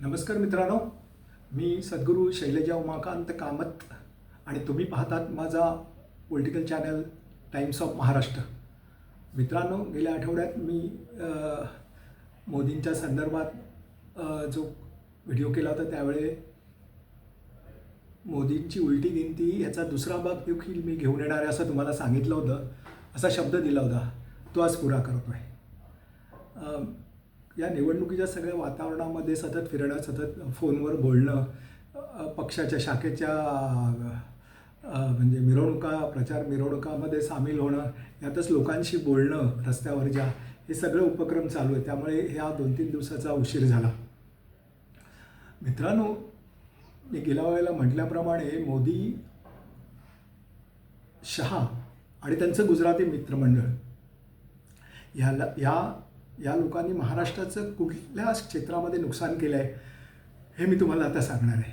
नमस्कार मित्रांनो. मी सद्गुरू शैलजा उमाकांत कामत आणि तुम्ही पाहतात माझा political channel Times of Maharashtra मित्रांनो गेल्या आठवड्यात मी मोदींच्या संदर्भात जो व्हिडिओ केला होता त्यावेळे मोदींची उलटी गिनती याचा दुसरा भाग देखील मी घेऊन येणार आहे असं तुम्हाला सांगितलं होतं असा शब्द दिला होता. तो आज पुरा करतो आहे या निवडणुकीच्या सगळ्या वातावरणामध्ये सतत फिरणं सतत फोनवर बोलणं पक्षाच्या शाखेच्या म्हणजे मिरवणुका प्रचार मिरवणुकामध्ये सामील होणं यातच लोकांशी बोलणं रस्त्यावरच्या हे सगळे उपक्रम चालू आहे त्यामुळे ह्या दोन तीन दिवसाचा उशीर झाला. मित्रांनो मी गेल्या वेळेला म्हटल्याप्रमाणे मोदी शहा आणि त्यांचं गुजराती मित्रमंडळ ह्याला या या लोकांनी महाराष्ट्राचं कुठल्या क्षेत्रामध्ये नुकसान केलं आहे हे मी तुम्हाला आता सांगणार आहे.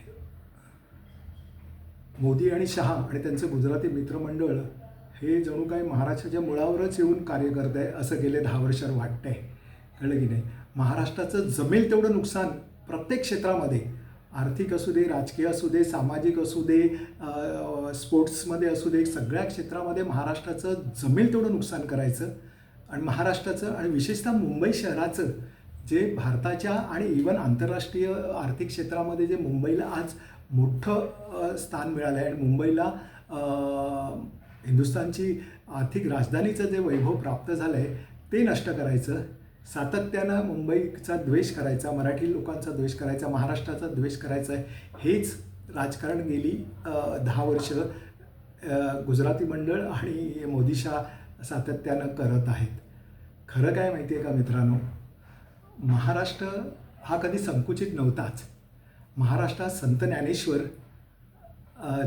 मोदी आणि शहा आणि त्यांचं गुजराती मित्रमंडळ हे जणू काही महाराष्ट्राच्या मुळावरच येऊन कार्य करत आहे असं गेले दहा वर्षावर वाटतं आहे कळलं की नाही? महाराष्ट्राचं जमेल तेवढं नुकसान प्रत्येक क्षेत्रामध्ये आर्थिक असू दे राजकीय असू दे सामाजिक असू दे स्पोर्ट्समध्ये असू दे सगळ्या क्षेत्रामध्ये महाराष्ट्राचं जमेल तेवढं नुकसान करायचं. आणि महाराष्ट्राचं आणि विशेषतः मुंबई शहराचं जे भारताच्या आणि इवन आंतरराष्ट्रीय आर्थिक क्षेत्रामध्ये जे मुंबईला आज मोठं स्थान मिळालं आहे. आणि मुंबईला हिंदुस्थानची आर्थिक राजधानीचं जे वैभव प्राप्त झालं आहे ते नष्ट करायचं. सातत्यानं मुंबईचा द्वेष करायचा मराठी लोकांचा द्वेष करायचा महाराष्ट्राचा द्वेष करायचा आहे हेच राजकारण गेली दहा वर्ष गुजराती मंडळ आणि मोदीशा सातत्यानं करत आहेत. खरं काय माहिती आहे का मित्रांनो? महाराष्ट्र हा कधी संकुचित नव्हताच. महाराष्ट्रात संत ज्ञानेश्वर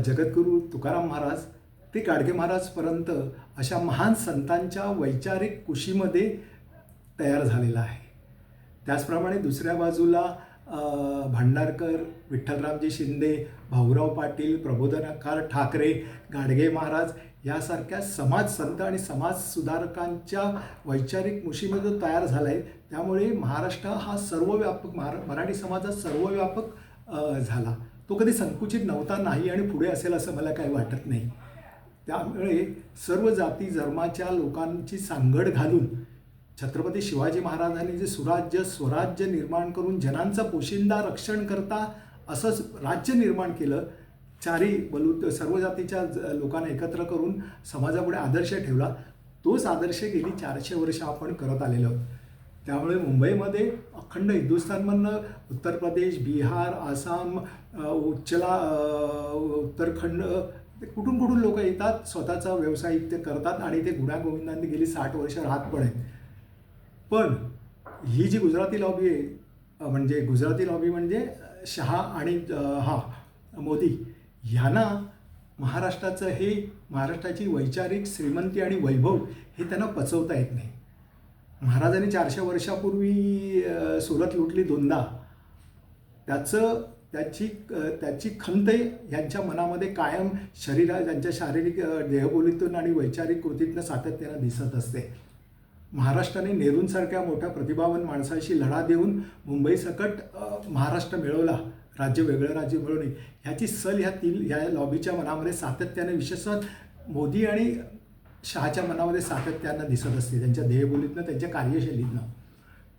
जगद्गुरू तुकाराम महाराज ते गाडगे महाराजपर्यंत अशा महान संतांच्या वैचारिक कुशीमध्ये तयार झालेला आहे. त्याचप्रमाणे दुसऱ्या बाजूला भांडारकर विठ्ठलरामजी शिंदे भाऊराव पाटील प्रबोधनकार ठाकरे गाडगे महाराज यासारख्या समाज संत आणि समाज सुधारकांच्या वैचारिक मुशीमध्ये तयार झाला आहे त्यामुळे महाराष्ट्र हा सर्वव्यापक महारा मराठी समाजात सर्वव्यापक झाला. तो कधी संकुचित नव्हता नाही आणि पुढे असेल असं मला काही वाटत नाही. त्यामुळे सर्व जाती धर्माच्या लोकांची सांगड घालून छत्रपती शिवाजी महाराजांनी जे सुराज्य स्वराज्य निर्माण करून जनांचं पोशिंदा रक्षण करता असंच राज्य निर्माण केलं चारी बलू सर्व जातीच्या ज- लोकांना एकत्र करून समाजापुढे आदर्श ठेवला तोच आदर्श गेली चारशे वर्ष आपण करत आलेलो आहोत. त्यामुळे मुंबईमध्ये अखंड हिंदुस्थानमधनं उत्तर प्रदेश बिहार आसाम उच्चला उत्तरखंड उत्तराखंड ते कुठून कुठून लोक येतात स्वतःचा व्यवसाय ते करतात आणि ते गुण्यागोविंदांनी गेली साठ वर्ष राहत पण आहेत. पण ही जी गुजराती लॉबी आहे म्हणजे गुजराती लॉबी म्हणजे शहा आणि हा मोदी ह्यांना महाराष्ट्राचं हे महाराष्ट्राची वैचारिक श्रीमंती आणि वैभव हे त्यांना पचवता येत नाही. महाराजांनी चारशे वर्षापूर्वी सुरत लुटली दोनदा. त्याचं त्याची त्याची खंत यांच्या मनामध्ये कायम शरीरा त्यांच्या शारीरिक देहबोलीतून आणि वैचारिक कृतीतनं सातत्यानं दिसत असते. महाराष्ट्राने नेहरूंसारख्या मोठ्या प्रतिभावान माणसाशी लढा देऊन मुंबईसकट महाराष्ट्र मिळवला. राज्य वेगळं राज्य मिळवणे ह्याची सल ह्या तीन ह्या लॉबीच्या मनामध्ये सातत्याने विशेषतः मोदी आणि शहाच्या मनामध्ये सातत्यानं दिसत असते. त्यांच्या देहबोलीतनं त्यांच्या कार्यशैलीतनं.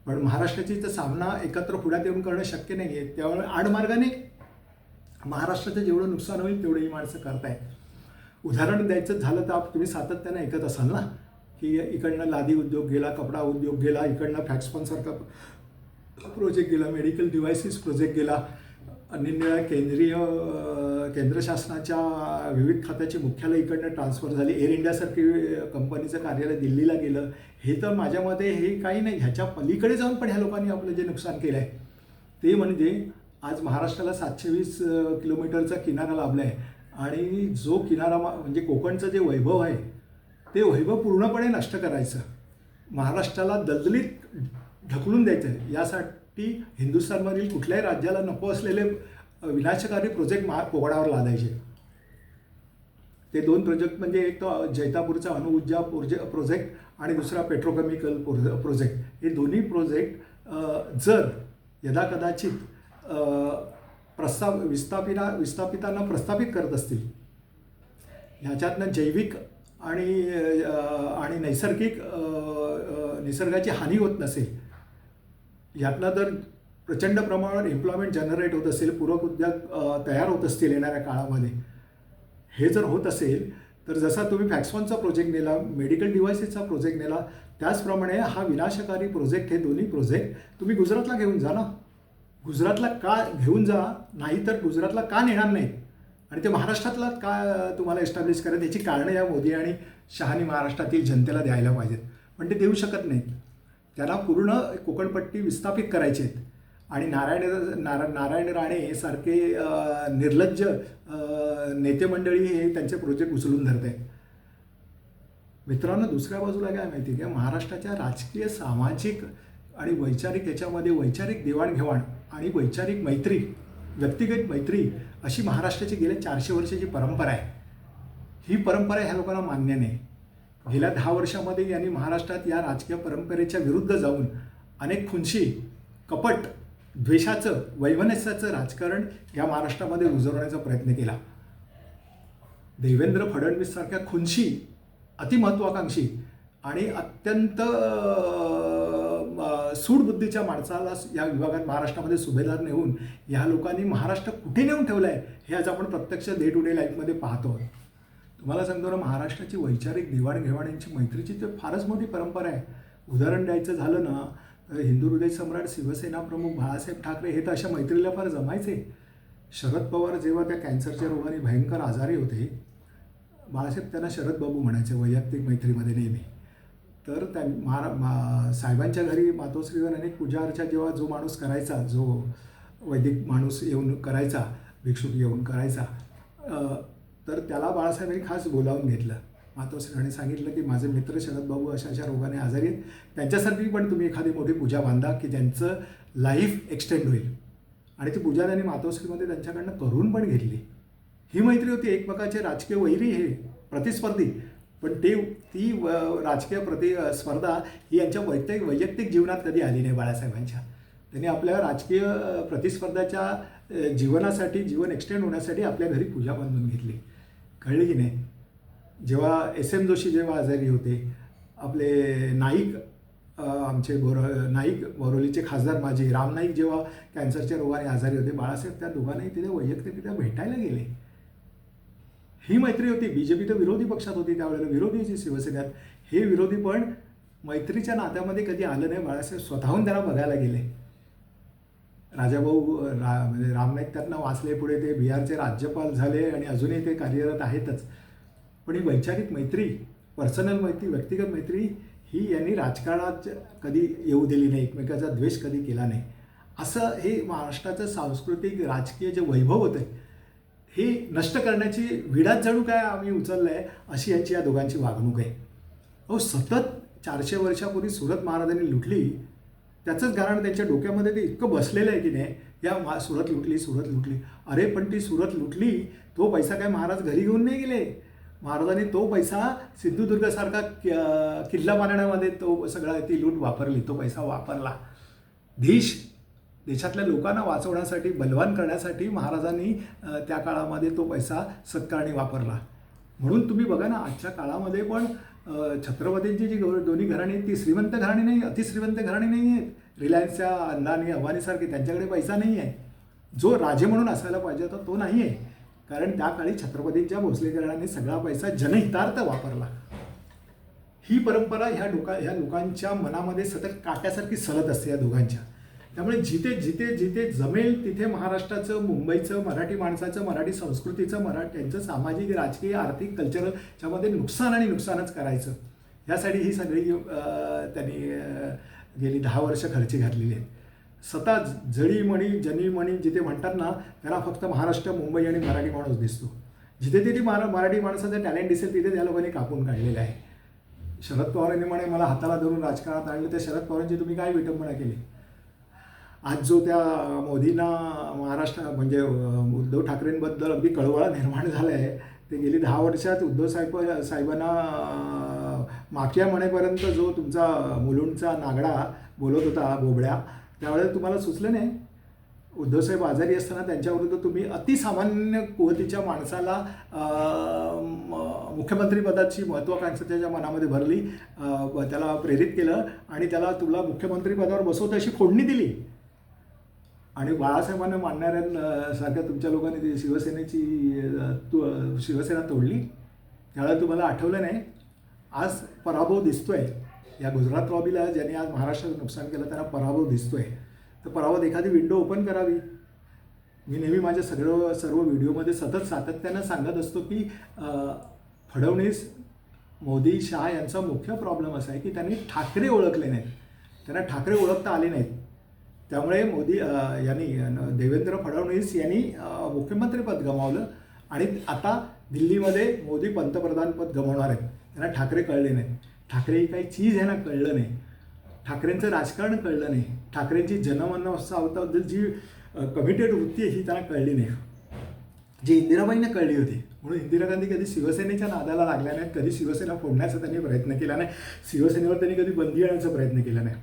पण महाराष्ट्राची तर सामना एकत्र पुढ्यात येऊन करणं शक्य नाही आहे त्यामुळे आडमार्गाने महाराष्ट्राचं जेवढं नुकसान होईल तेवढं ही माणसं करतायत. उदाहरण द्यायचं झालं तर तुम्ही सातत्यानं ऐकत असाल ना? की इकडनं लादी उद्योग गेला कपडा उद्योग गेला इकडनं फॅक्सपॉनसारखा प्रोजेक्ट गेला मेडिकल डिव्हायसेस प्रोजेक्ट गेला. निरनिळ्या केंद्रीय केंद्र शासनाच्या विविध खात्याची मुख्यालय इकडनं ट्रान्सफर झाली. एअर इंडियासारखी कंपनीचं कार्यालय दिल्लीला गेलं. हे तर माझ्यामध्ये हे काही नाही. ह्याच्या पलीकडे जाऊन पण ह्या लोकांनी आपलं जे नुकसान केलं आहे ते म्हणजे आज महाराष्ट्राला सातशे वीस किलोमीटरचा किनारा लाभला आहे आणि जो किनारा मा- म्हणजे कोकणचं जे वैभव आहे ते वैभव पूर्णपणे नष्ट करायचं. महाराष्ट्राला दलदलीत ढकलून द्यायचं यासाठी हिंदुस्थानमधील कुठल्याही राज्याला नको असलेले विनाशकारी प्रोजेक्ट महा कोकणावर लादायचे. ते दोन प्रोजेक्ट म्हणजे एक तो जैतापूरचा अणुऊर्जा प्रोजे प्रोजेक्ट आणि दुसरा पेट्रोकेमिकल प्रोजे प्रोजेक्ट हे दोन्ही प्रोजेक्ट जर यदाकदाचित अ, प्रस्ताव विस्थापिना विस्थापितांना प्रस्थापित करत असतील ह्याच्यातनं जैविक आणि आणि नैसर्गिक निसर्गाची हानी होत नसेल यातनं जर प्रचंड प्रमाणावर एम्प्लॉयमेंट जनरेट होत असेल पूरक उद्योग तयार होत असतील येणाऱ्या काळामध्ये. हे जर होत असेल तर जसा तुम्ही फॅक्सॉनचा प्रोजेक्ट नेला मेडिकल डिव्हायसेसचा प्रोजेक्ट नेला त्याचप्रमाणे हा विनाशकारी प्रोजेक्ट हे दोन्ही प्रोजेक्ट तुम्ही गुजरातला घेऊन जा ना. गुजरातला का घेऊन जा नाही तर गुजरातला का नेणार नाही आणि ते महाराष्ट्रातला का तुम्हाला एस्टॅब्लिश करायचं याची कारणं या मोदी आणि शहानी महाराष्ट्रातील जनतेला द्यायला पाहिजेत. पण ते देऊ शकत नाहीत. त्यांना पूर्ण कोकणपट्टी विस्थापित करायचे आहेत. आणि नारायण नारा नारायण राणे सारखे निर्लज्ज नेते मंडळी हे त्यांचे प्रोजेक्ट उचलून धरते मित्रांनो दुसऱ्या बाजूला काय माहिती आहे का? महाराष्ट्राच्या राजकीय सामाजिक आणि वैचारिक याच्यामध्ये वैचारिक देवाणघेवाण आणि वैचारिक मैत्री व्यक्तिगत मैत्री अशी महाराष्ट्राची गेल्या चारशे वर्षाची परंपरा आहे. ही परंपरा ह्या लोकांना मान्य नाही. गेल्या दहा वर्षामध्ये यांनी महाराष्ट्रात या राजकीय परंपरेच्या विरुद्ध जाऊन अनेक खुनशी कपट द्वेषाचं वैमनस्याचं राजकारण या महाराष्ट्रामध्ये रुजवण्याचा प्रयत्न केला. देवेंद्र फडणवीस सारख्या खुनशी अतिमहत्वाकांक्षी आणि अत्यंत सूडबुद्धीच्या माणसाला या विभागात महाराष्ट्रामध्ये सुभेदार नेऊन या लोकांनी महाराष्ट्र कुठे नेऊन ठेवलं आहे हे आज आपण प्रत्यक्ष डे टू डे लाईफमध्ये पाहतो. तुम्हाला सांगतो ना महाराष्ट्राची वैचारिक देवाणघेवाण यांची मैत्रीची तर फारच मोठी परंपरा आहे. उदाहरण द्यायचं झालं ना तर हिंदू हृदय सम्राट शिवसेना प्रमुख बाळासाहेब ठाकरे हे तर अशा मैत्रीला फार जमायचे. शरद पवार जेव्हा त्या कॅन्सरच्या रोगाने भयंकर आजारी होते बाळासाहेब त्यांना शरद बाबू म्हणायचे वैयक्तिक मैत्रीमध्ये नेहमी. तर त्या महारा मा साहेबांच्या घरी मातोश्रीवर अनेक पूजा अर्चा जेव्हा जो माणूस करायचा जो वैदिक माणूस येऊन करायचा भिक्षुक येऊन करायचा तर त्याला बाळासाहेबांनी खास बोलावून घेतलं. मातोश्रीने सांगितलं की माझे मित्र शरद बाबू अशा अशा रोगाने आजारी आहेत. त्यांच्यासाठी पण तुम्ही एखादी मोठी पूजा बांधा की ज्यांचं लाईफ एक्सटेंड होईल. आणि ती पूजा त्यांनी मातोश्रीमध्ये त्यांच्याकडनं करून पण घेतली. ही मैत्री होती. एकमेकाचे राजकीय वैरी हे प्रतिस्पर्धी. पण ते ती राजकीय प्रति स्पर्धा ही यांच्या वैयक्तिक वैयक्तिक जीवनात कधी आली नाही बाळासाहेबांच्या. त्यांनी आपल्या राजकीय प्रतिस्पर्धाच्या जीवनासाठी जीवन एक्सटेंड होण्यासाठी आपल्या घरी पूजा बांधून घेतली. कळली की नाही? जेव्हा एस एम जोशी जेव्हा आजारी होते आपले नाईक आमचे बोर नाईक बोरोलीचे खासदार माजी राम नाईक जेव्हा कॅन्सरच्या रोगाने आजारी होते बाळासाहेब त्या दोघांनाही तिथे वैयक्तिकरित्या भेटायला गेले. ही मैत्री होती. बी जे पी तर विरोधी पक्षात होती त्यावेळेला. विरोधी होती शिवसेनेत. हे विरोधी पण मैत्रीच्या नात्यामध्ये कधी आलं नाही. बाळासाहेब स्वतःहून त्यांना बघायला गेले. राजाभाऊ रा म्हणजे रामनाईक त्यांना वाचले. पुढे ते बिहारचे राज्यपाल झाले आणि अजूनही ते कार्यरत आहेतच. पण ही वैचारिक मैत्री पर्सनल मैत्री व्यक्तिगत मैत्री ही यांनी राजकारणात कधी येऊ दिली नाही. एकमेकाचा द्वेष कधी केला नाही. असं हे महाराष्ट्राचं सांस्कृतिक राजकीय जे वैभव होतं हे नष्ट करण्याची विडाच जणू काय आम्ही उचललं आहे अशी यांची या दोघांची वागणूक आहे. अहो सतत चारशे वर्षापूर्वी सुरत महाराजांनी लुटली त्याचंच कारण त्यांच्या डोक्यामध्ये ते इतकं बसलेलं आहे की नाही या मा सुरत लुटली सुरत लुटली. अरे पण ती सुरत लुटली तो पैसा काय महाराज घरी घेऊन नाही गेले? महाराजांनी तो पैसा सिंधुदुर्गासारखा किल्ला बांधण्यामध्ये तो सगळा ती लूट वापरली तो पैसा वापरला. धीश देशातल्या लोकांना वाचवण्यासाठी बलवान करण्यासाठी महाराजांनी त्या काळामध्ये तो पैसा सत्कारणी वापरला. म्हणून तुम्ही बघा ना आजच्या काळामध्ये पण छत्रपतींची जी दोन्ही घराणी आहेत ती श्रीमंत घराणी नाही अतिश्रीमंत घराणी नाही आहेत. रिलायन्सच्या अंदानी अंबानीसारखी त्यांच्याकडे पैसा नाही आहे. जो राजे म्हणून असायला पाहिजे होता तो नाही आहे. कारण त्या काळी छत्रपतींच्या भोसले घराण्याने सगळा पैसा जनहितार्थ वापरला. ही परंपरा ह्या लोका ह्या लोकांच्या मनामध्ये सतत काट्यासारखी सलत असते या दोघांच्या. त्यामुळे जिथे जिथे जिथे जमेल तिथे महाराष्ट्राचं मुंबईचं मराठी माणसाचं मराठी संस्कृतीचं मराठी त्यांचं सामाजिक राजकीय आर्थिक कल्चरल त्यामध्ये नुकसान आणि नुकसानच करायचं. यासाठी ही सगळी त्यांनी गेली दहा वर्ष खर्ची घातलेली आहेत. स्वतः जळीमणी जनीमणी जिथे म्हणतात ना त्याला फक्त महाराष्ट्र मुंबई आणि मराठी माणूस दिसतो. जिथे तिथे मरा मराठी माणसाचं टॅलेंट दिसेल तिथे त्या लोकांनी कापून काढलेलं आहे. शरद पवारांनी म्हणे मला हाताला धरून राजकारणात आणलं तर शरद पवारांची तुम्ही काय विटंबना केली? आज जो त्या मोदींना महाराष्ट्र म्हणजे उद्धव ठाकरेंबद्दल अगदी कळवळा निर्माण झाला आहे ते गेली दहा वर्षात उद्धव साहेब साहेबांना मागच्या म्हणेपर्यंत जो तुमचा मुलुंडचा नागडा बोलत होता बोबड्या त्यावेळेला तुम्हाला सुचलं नाही? उद्धवसाहेब आजारी असताना त्यांच्याविरुद्ध तुम्ही अतिसामान्य कुवतीच्या माणसाला मुख्यमंत्रीपदाची महत्त्वाकांक्षा त्याच्या मनामध्ये भरली त्याला प्रेरित केलं आणि त्याला तुला मुख्यमंत्रीपदावर बसवत अशी फोडणी दिली. आणि बाळासाहेबांना मानणाऱ्या सारख्या तुमच्या लोकांनी ती शिवसेनेची तू शिवसेना तोडली त्यावेळेला तुम्हाला आठवलं नाही? आज पराभव दिसतोय. या गुजरात लॉबीला ज्यांनी आज महाराष्ट्राचं नुकसान केलं त्यांना पराभव दिसतोय. तर पराभव एखादी विंडो ओपन करावी. मी नेहमी माझ्या सगळं सर्व व्हिडिओमध्ये सतत सातत्यानं सांगत असतो की फडवणीस फडणवीस मोदी शहा यांचा मुख्य प्रॉब्लेम असा आहे की त्यांनी ठाकरे ओळखले नाहीत. त्यांना ठाकरे ओळखता आले नाहीत. त्यामुळे मोदी यांनी देवेंद्र फडणवीस यांनी मुख्यमंत्रीपद गमावलं आणि आता दिल्लीमध्ये मोदी पंतप्रधानपद गमावणार आहेत. त्यांना ठाकरे कळले नाहीत ठाकरे ही काही चीज यांना कळलं नाही. ठाकरेंचं राजकारण कळलं नाही. ठाकरेंची जनमानसाबद्दल जी कमिटेड वृत्ती आहे ही त्यांना कळली नाही. जी इंदिराबाईंना कळली होती. म्हणून इंदिरा गांधी कधी शिवसेनेच्या नादाला लागल्या नाहीत कधी शिवसेना फोडण्याचा त्यांनी प्रयत्न केला नाही शिवसेनेवर त्यांनी कधी बंदी आणण्याचा प्रयत्न केला नाही.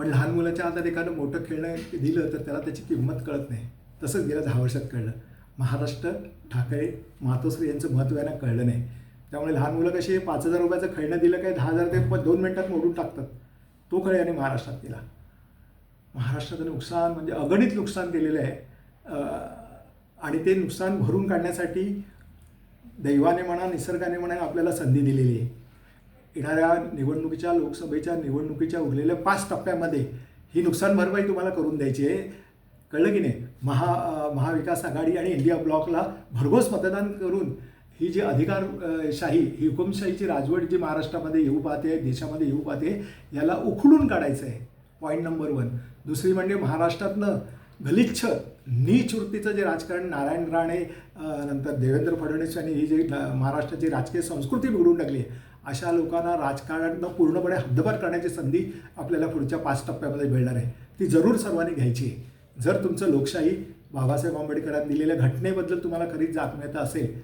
पण लहान मुलाच्या हातात एखादं मोठं खेळणं दिलं तर त्याला त्याची किंमत कळत नाही. तसंच गेल्या दहा वर्षात कळलं. महाराष्ट्र ठाकरे मातोश्री यांचं महत्त्व यांना कळलं नाही. त्यामुळे लहान मुलं कशी पाच हजार रुपयाचं खेळणं दिलं काय दहा हजार ते प- दोन मिनटात मोडून टाकतात. तो खेळ याने महाराष्ट्रात केला. महाराष्ट्राचं नुकसान म्हणजे अगणित नुकसान केलेलं आहे. आणि ते नुकसान भरून काढण्यासाठी दैवाने म्हणा निसर्गाने म्हणा आपल्याला संधी दिलेली आहे. येणाऱ्या निवडणुकीच्या लोकसभेच्या निवडणुकीच्या उरलेल्या पाच टप्प्यामध्ये ही नुकसान भरपाई तुम्हाला करून द्यायची आहे. कळलं की नाही? महा महाविकास आघाडी आणि इंडिया ब्लॉकला भरघोस मतदान करून ही जी अधिकारशाही ही हुकुमशाहीची राजवट जी महाराष्ट्रामध्ये येऊ पाहते देशामध्ये येऊ पाहते याला उखडून काढायचं आहे. पॉईंट नंबर वन दुसरी म्हणजे महाराष्ट्रातनं गलिच्छ नीचवृत्तीचं जे राजकारण नारायण राणे नंतर देवेंद्र फडणवीस यांनी ही जी महाराष्ट्राची राजकीय संस्कृती बिघडून टाकली आहे. अशा लोकांना राजकारणातनं पूर्णपणे हद्दपार करण्याची संधी आपल्याला पुढच्या पाच टप्प्यामध्ये मिळणार आहे. ती जरूर सर्वांनी घ्यायची आहे. जर तुमचं लोकशाही बाबासाहेब आंबेडकरांनी दिलेल्या घटनेबद्दल तुम्हाला खरीच जागण्यात असेल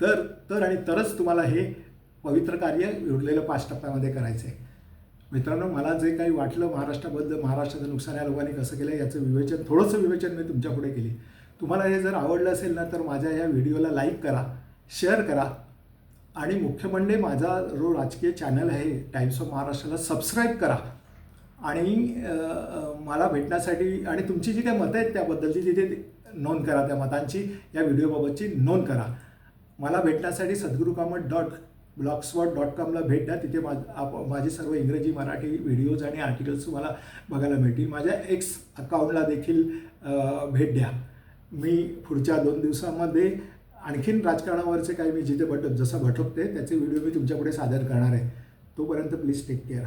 तर तर आणि तरच तुम्हाला हे पवित्र कार्य उरलेलं पाच टप्प्यामध्ये करायचं आहे. मित्रांनो मला जे काही वाटलं महाराष्ट्राबद्दल महाराष्ट्राचं नुकसान या लोकांनी कसं केलं याचं विवेचन थोडंसं विवेचन मी तुमच्यापुढे केली. तुम्हाला हे जर आवडलं असेल ना तर माझ्या या व्हिडिओला लाईक करा शेअर करा आणि मुख्य म्हणजे माझा जो राजकीय चॅनल आहे टाइम्स ऑफ महाराष्ट्राला सबस्क्राईब करा. आणि मला भेटण्यासाठी आणि तुमची जी काही मतं आहेत त्याबद्दलची तिथे नोंद करा. त्या मतांची या व्हिडिओबाबतची नोंद करा. मला भेटण्यासाठी Sadguru Kamat dot blogspot dot कॉमला भेट द्या. तिथे माझ आप माझे सर्व इंग्रजी मराठी व्हिडिओज आणि आर्टिकल्स तुम्हाला बघायला मिळतील. माझ्या एक्स अकाउंटला देखील भेट द्या. मी पुढच्या दोन दिवसामध्ये आणखीन राजकारणावरचे काही मी जिथे भटक जसं भटकते त्याचे व्हिडिओ मी तुमच्यापुढे सादर करणार आहे. तोपर्यंत प्लीज टेक केअर